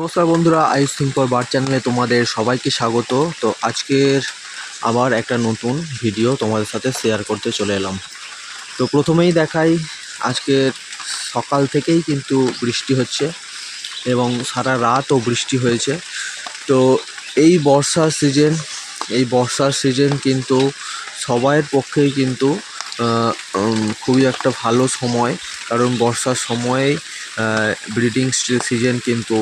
নমস্কার বন্ধুরা আয়ুষ সিম্পর বার চ্যানেলে তোমাদের সবাইকে স্বাগত। তো আজকের আবার একটা নতুন ভিডিও তোমাদের সাথে শেয়ার করতে চলে এলাম। তো প্রথমেই দেখাই, আজকের সকাল থেকেই কিন্তু বৃষ্টি হচ্ছে এবং সারা রাতও বৃষ্টি হয়েছে। তো এই বর্ষার সিজন এই বর্ষার সিজন কিন্তু সবাইয়ের পক্ষেই কিন্তু খুবই একটা ভালো সময়। কারণ বর্ষার সময়েই ব্রিডিং সিজন কিন্তু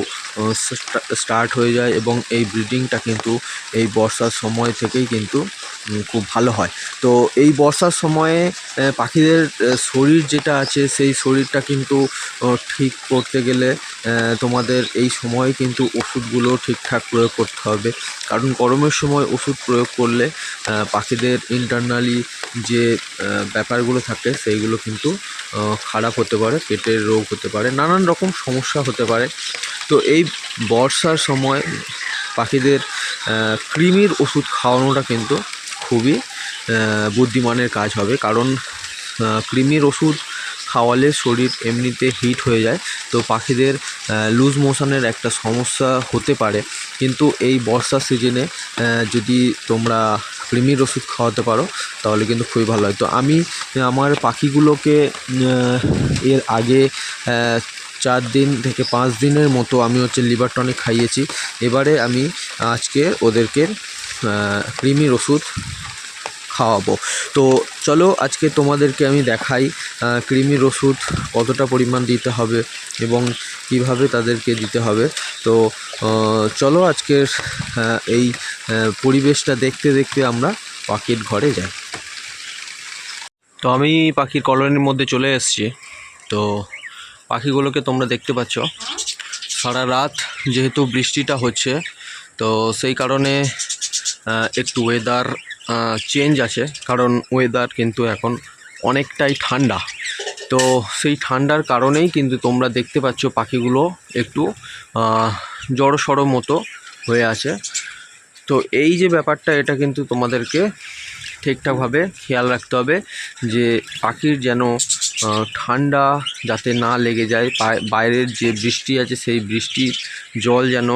স্টার্ট হয়ে যায় এবং এই ব্রিডিংটা কিন্তু এই বর্ষার সময় থেকেই কিন্তু খুব ভালো হয়। তো এই বর্ষার সময়ে পাখিদের শরীর যেটা আছে সেই শরীরটা কিন্তু ঠিক করতে গেলে তোমাদের এই সময়ে কিন্তু ওষুধগুলো ঠিকঠাক প্রয়োগ করতে হবে। কারণ গরমের সময় ওষুধ প্রয়োগ করলে পাখিদের ইন্টারনালি যে ব্যাপারগুলো থাকে সেইগুলো কিন্তু খারাপ হতে পারে, পেটের রোগ হতে পারে, নানান রকম সমস্যা হতে পারে। তো এই বর্ষার সময় পাখিদের কৃমির ওষুধ খাওয়ানোটা কিন্তু খুবই বুদ্ধিমানের কাজ হবে। কারণ কৃমির ওষুধ খাওয়ালে শরীর এমনিতে হিট হয়ে যায়। তো পাখিদের লুজ মোশনের একটা সমস্যা হতে পারে। কিন্তু এই বর্ষার সিজনে যদি তোমরা কৃমির ওষুধ খাওয়াতে পারো, তাহলে কিন্তু খুবই ভালো হয়। তো আমি, আমার পাখিগুলোকে এর আগে চার দিন থেকে পাঁচ দিনের মতো আমি হচ্ছে লিভার টনিক খাইয়েছি। এবারে আমি আজকে ওদেরকে কৃমির ওষুধ খাওয়াবো। তো চলো আজকে তোমাদেরকে আমি দেখাই কৃমির ওষুধ কতটা পরিমাণ দিতে হবে এবং কীভাবে তাদেরকে দিতে হবে। তো চলো আজকের এই পরিবেশটা দেখতে দেখতে আমরা পাখির ঘরে যাই। তো আমি পাখির কলোনির মধ্যে চলে এসেছি। তো পাখিগুলোকে তোমরা দেখতে পাচ্ছ। সারা রাত যেহেতু বৃষ্টিটা হচ্ছে, তো সেই কারণে একটু ওয়েদার চেঞ্জ আছে। কারণ ওয়েদার কিন্তু এখন অনেকটাই ঠান্ডা। তো সেই ঠান্ডার কারণেই কিন্তু তোমরা দেখতে পাচ্ছ পাখিগুলো একটু জড়ো সড়ো মতো হয়ে আছে। তো এই যে ব্যাপারটা, এটা কিন্তু তোমাদেরকে ঠিকঠাকভাবে খেয়াল রাখতে হবে যে পাখির যেন ঠান্ডা যাতে না লেগে যায় বাইরের যে বৃষ্টি আছে সেই বৃষ্টির জল যেন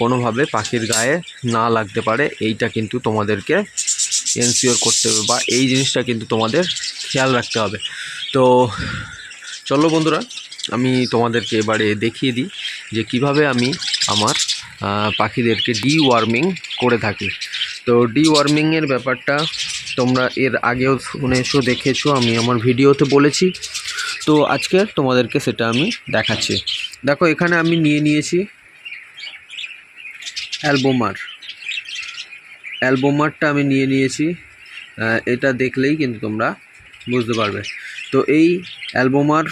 কোনোভাবে পাখির গায়ে না লাগতে পারে, এইটা কিন্তু তোমাদেরকে এনসিওর করতে হবে বা এই জিনিসটা কিন্তু তোমাদের খেয়াল রাখতে হবে। তো চলো বন্ধুরা, আমি তোমাদেরকে এবারে দেখিয়ে দিই যে কীভাবে আমি আমার পাখিদেরকে ডি ওয়ার্মিং করে থাকি। তো ডি ওয়ার্মিংয়ের ব্যাপারটা তোমরা এর আগেও শুনেছো, দেখেছ, আমি আমার ভিডিওতে বলেছি। তো আজকে তোমাদেরকে সেটা আমি দেখাচ্ছি। দেখো, এখানে আমি নিয়ে নিয়েছি অ্যালবোমার। অ্যালবোমারটা আমি নিয়ে নিয়েছি। এটা দেখলেই কিন্তু তোমরা বুঝতে পারবে। তো এই অ্যালবোমার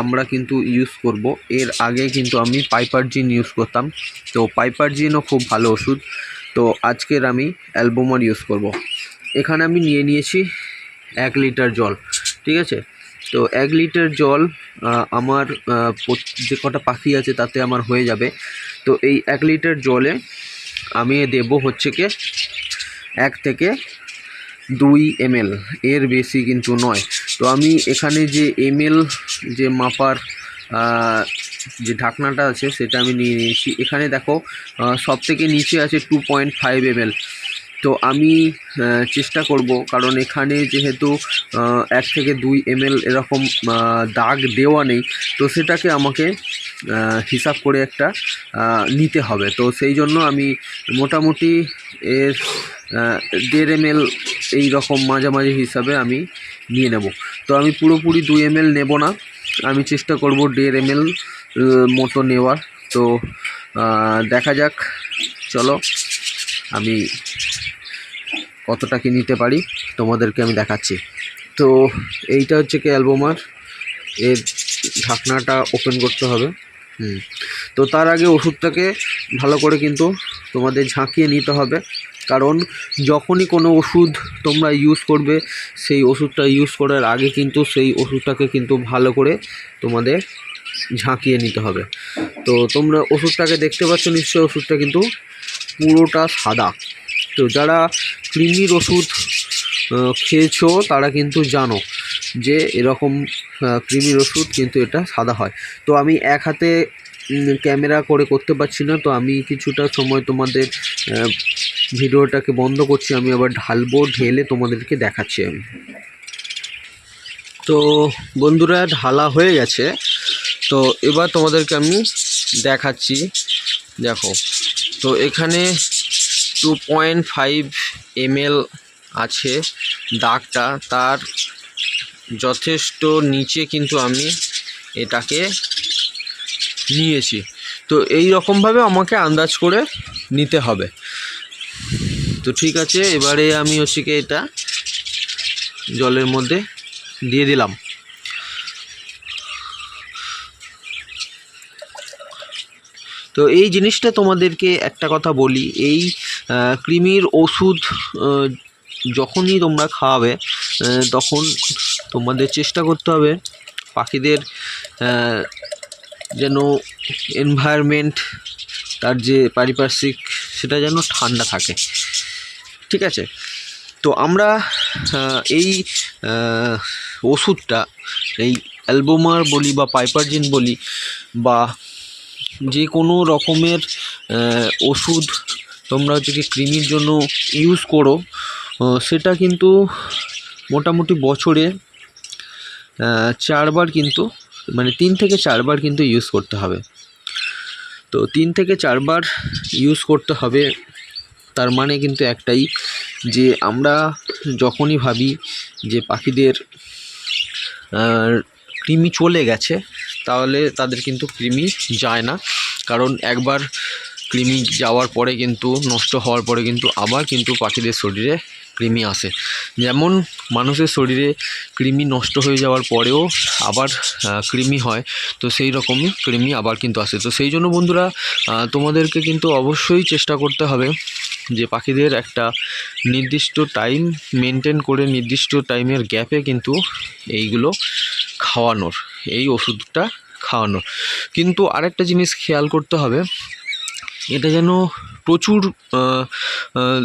আমরা কিন্তু ইউজ করব। এর আগে কিন্তু আমি পাইপার জিন ইউজ করতাম। তো পাইপার জিনও খুব ভালো ওষুধ। তো আজকের আমি অ্যালবোমার ইউজ করব। এখানে আমি নিয়ে নিয়েছি এক লিটার জল, ঠিক আছে? তো এক লিটার জল আমার যে কটা পাখি আছে তাতে আমার হয়ে যাবে। তো এই এক লিটার জলে আমি দেব হচ্ছে কি এক থেকে দুই এমএল, এর বেশি কিন্তু নয়। তো আমি এখানে যে এমএল যে মাপার যে ঢাকনাটা আছে সেটা আমি নিয়ে নিয়েছি। এখানে দেখো সব থেকে নিচে আছে টু পয়েন্ট ফাইভ এমএল। তো আমি চেষ্টা করব। কারণ এখানে যেহেতু এক থেকে দুই এমএল এরকম দাগ দেওয়া নেই, তো সেটাকে আমাকে হিসাব করে একটা নিতে হবে। তো সেই জন্য আমি মোটামুটি এর দেড় এমএল এই রকম মাঝামাঝি হিসাবে আমি নিয়ে নেব। তো আমি পুরোপুরি দুই এমএল নেব না। আমি চেষ্টা করব দেড় এমএল মতো নেওয়ার। তো দেখা যাক। চলো, আমি কতটা কি নিতে পারি তোমাদেরকে আমি দেখাচ্ছি। তো এইটা হচ্ছে কি অ্যালবোমার এর ঢাকনাটা ওপেন করতে হবে। হুম। তো তার আগে ওষুধটাকে ভালো করে কিন্তু তোমাদের ঝাঁকিয়ে নিতে হবে। কারণ যখনই কোনো ওষুধ তোমরা ইউজ করবে, সেই ওষুধটা ইউজ করার আগে কিন্তু সেই ওষুধটাকে কিন্তু ভালো করে তোমাদের ঝাঁকিয়ে নিতে হবে। তো তোমরা ওষুধটাকে দেখতে পাচ্ছ, নিশ্চয়ই ওষুধটা কিন্তু পুরোটা সাদা। তো যারা কৃমির ওষুধ খেয়েছো তারা কিন্তু জানো যে এরকম কৃমির ওষুধ কিন্তু এটা সাদা হয়। তো আমি এক হাতে ক্যামেরা করে করতে পারছি না, তো আমি কিছুটা সময় তোমাদের ভিডিওটাকে বন্ধ করছি, আমি আবার ঢালবো, ঢেলে তোমাদেরকে দেখাচ্ছি আমি। তো বন্ধুরা, ঢালা হয়ে গেছে। তো এবার তোমাদেরকে আমি দেখাচ্ছি, দেখো। তো এখানে টু পয়েন্ট ফাইভ এমএল আছে, দাগটা তার যথেষ্ট নিচে কিন্তু আমি এটাকে নিয়েছি। তো এই রকমভাবে আমাকে আন্দাজ করে নিতে হবে। তো ঠিক আছে, এবারে আমি হচ্ছে এটা জলের মধ্যে দিয়ে দিলাম। তো এই জিনিসটা তোমাদেরকে একটা কথা বলি, এই কৃমির ওষুধ যখনই তোমরা খাওয়াবে তখন তোমাদের চেষ্টা করতে হবে পাখিদের যেন এনভায়রনমেন্ট তার যে পারিপার্শ্বিক, সেটা যেন ঠান্ডা থাকে। ঠিক আছে? তো আমরা এই ওষুধটা, এই অ্যালবোমার বলি বা পাইপারজিন বলি বা যে কোনো রকমের ওষুধ তোমরা হচ্ছে কি কৃমির জন্য ইউজ করো সেটা কিন্তু মোটামুটি বছরে চারবার কিন্তু মানে তিন থেকে চারবার কিন্তু ইউজ করতে হবে। তো তিন থেকে চারবার ইউজ করতে হবে, তার মানে কিন্তু একটাই যে আমরা যখনই ভাবি যে পাখিদের কৃমি চলে গেছে, তাহলে তাদের কিন্তু কৃমি যায় না। কারণ একবার কৃমি যাওয়ার পরে কিন্তু, নষ্ট হওয়ার পরে কিন্তু আবার কিন্তু পাখিদের শরীরে কৃমি আসে। যেমন মানুষের শরীরে কৃমি নষ্ট হয়ে যাওয়ার পরেও আবার কৃমি হয়, তো সেই রকমই কৃমি আবার কিন্তু আসে। তো সেই জন্য বন্ধুরা তোমাদেরকে কিন্তু অবশ্যই চেষ্টা করতে হবে যে পাখিদের একটা নির্দিষ্ট টাইম মেনটেন করে নির্দিষ্ট টাইমের গ্যাপে কিন্তু এইগুলো খাওয়ানোর, এই ওষুধটা খাওয়ানোর। কিন্তু আরেকটা জিনিস খেয়াল করতে হবে এটা যেন প্রচুর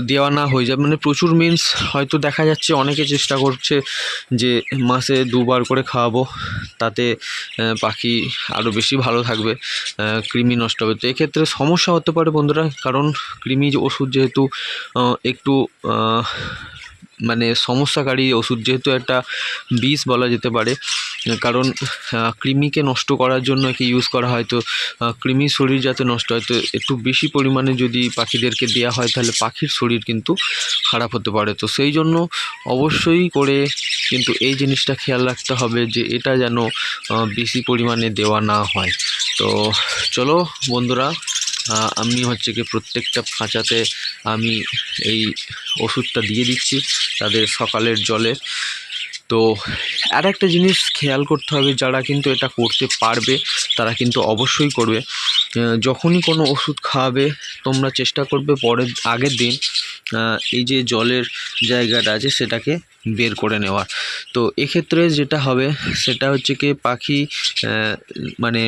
দেওয়া না হয়ে যায়। মানে প্রচুর মিন্স হয়তো দেখা যাচ্ছে অনেকে চেষ্টা করছে যে মাসে দুবার করে খাওয়াবো, তাতে পাখি আরও বেশি ভালো থাকবে কৃমি নষ্ট হবে। তো এক্ষেত্রে সমস্যা হতে পারে বন্ধুরা, কারণ কৃমি ওষুধ যেহেতু একটু মানে সমস্যাকারী ওষুধ যেহেতু একটা বিষ বলা যেতে পারে, কারণ কৃমিকে নষ্ট করার জন্য একে ইউজ করা হয়। তো কৃমির শরীর যাতে নষ্ট হয়, তো একটু বেশি পরিমাণে যদি পাখিদেরকে দেওয়া হয়, তাহলে পাখির শরীর কিন্তু খারাপ হতে পারে। তো সেই জন্য অবশ্যই করে কিন্তু এই জিনিসটা খেয়াল রাখতে হবে যে এটা যেন বেশি পরিমাণে দেওয়া না হয়। তো, চলো বন্ধুরা আমি হচ্ছে কি প্রত্যেকটা খাঁচাতে আমি এই ওষুধটা দিয়ে দিচ্ছি তাদের সকালের জলে তো আর একটা জিনিস খেয়াল করতে হবে, যারা কিন্তু এটা করতে পারবে তারা কিন্তু অবশ্যই করবে। যখনই কোনো ওষুধ খাওয়াবে তোমরা চেষ্টা করবে পরের, আগের দিন এই যে জলের জায়গাটা আছে সেটাকে বের করে নেওয়ার। তো এক্ষেত্রে যেটা হবে সেটা হচ্ছে কি পাখি মানে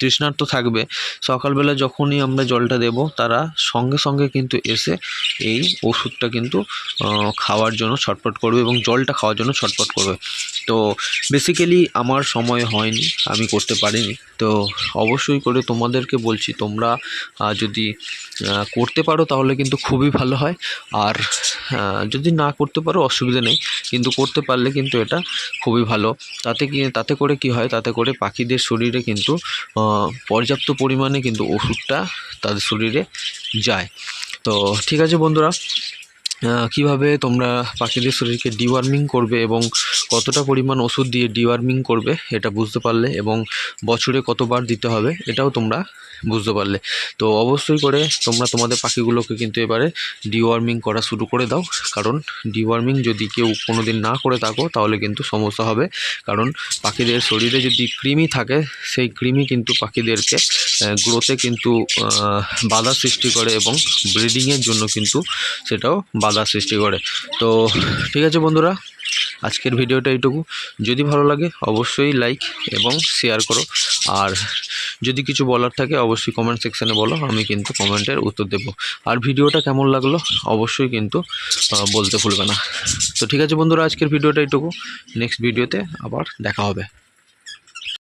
তৃষ্ণার্ত থাকবে। সকালবেলা যখনই আমরা জলটা দেব, তারা সঙ্গে সঙ্গে কিন্তু এসে এই ওষুধটা কিন্তু খাওয়ার জন্য ছটপট করবে এবং জলটা খাওয়ার জন্য ছটপট করবে। তো বেসিক্যালি আমার সময় হয়নি, আমি করতে পারিনি। তো অবশ্যই করে তোমাদেরকে বলছি, তোমরা যদি করতে পারো তাহলে কিন্তু খুবই ভালো হয়। আর যদি না করতে পারো অসুবিধা নেই, কিন্তু করতে পারলে কিন্তু এটা খুবই ভালো। তাতে কি, তাতে করে কি হয়, তাতে করে পাখিদের শরীরে কিন্তু পর্যাপ্ত পরিমাণে কিন্তু ওষুধটা তাদের শরীরে যায়। তো ঠিক আছে বন্ধুরা কীভাবে তোমরা পাখিদের শরীরকে ডিওয়ার্মিং করবে এবং কতটা পরিমাণ ওষুধ দিয়ে ডিওয়ার্মিং করবে, এটা বুঝতে পারলে এবং বছরে কতবার দিতে হবে, এটাও তোমরা বুঝতে পারলে। তো অবশ্যই করে তোমরা তোমাদের পাখিগুলোকে কিন্তু এবারে ডিওয়ার্মিং করা শুরু করে দাও, কারণ ডিওয়ার্মিং যদি কেউ কোনো দিন না করে থাকো, তাহলে কিন্তু সমস্যা হবে। কারণ পাখিদের শরীরে যদি কৃমি থাকে, সেই কৃমি কিন্তু পাখিদেরকে গ্রোথে কিন্তু বাধা সৃষ্টি করে এবং ব্রিডিংয়ের জন্য কিন্তু সেটাও বাধা সৃষ্টি করে। তো ঠিক আছে বন্ধুরা, আজকের ভিডিওটা এইটুকু। যদি ভালো লাগে অবশ্যই লাইক এবং শেয়ার করো। আর যদি কিছু বলার থাকে অবশ্যই কমেন্ট সেকশানে বলো, আমি কিন্তু কমেন্টের উত্তর দেব। আর ভিডিওটা কেমন লাগল অবশ্যই কিন্তু বলতে ভুলবে না। তো ঠিক আছে বন্ধুরা, আজকের ভিডিওটা এইটুকু। নেক্সট ভিডিওতে আবার দেখা হবে।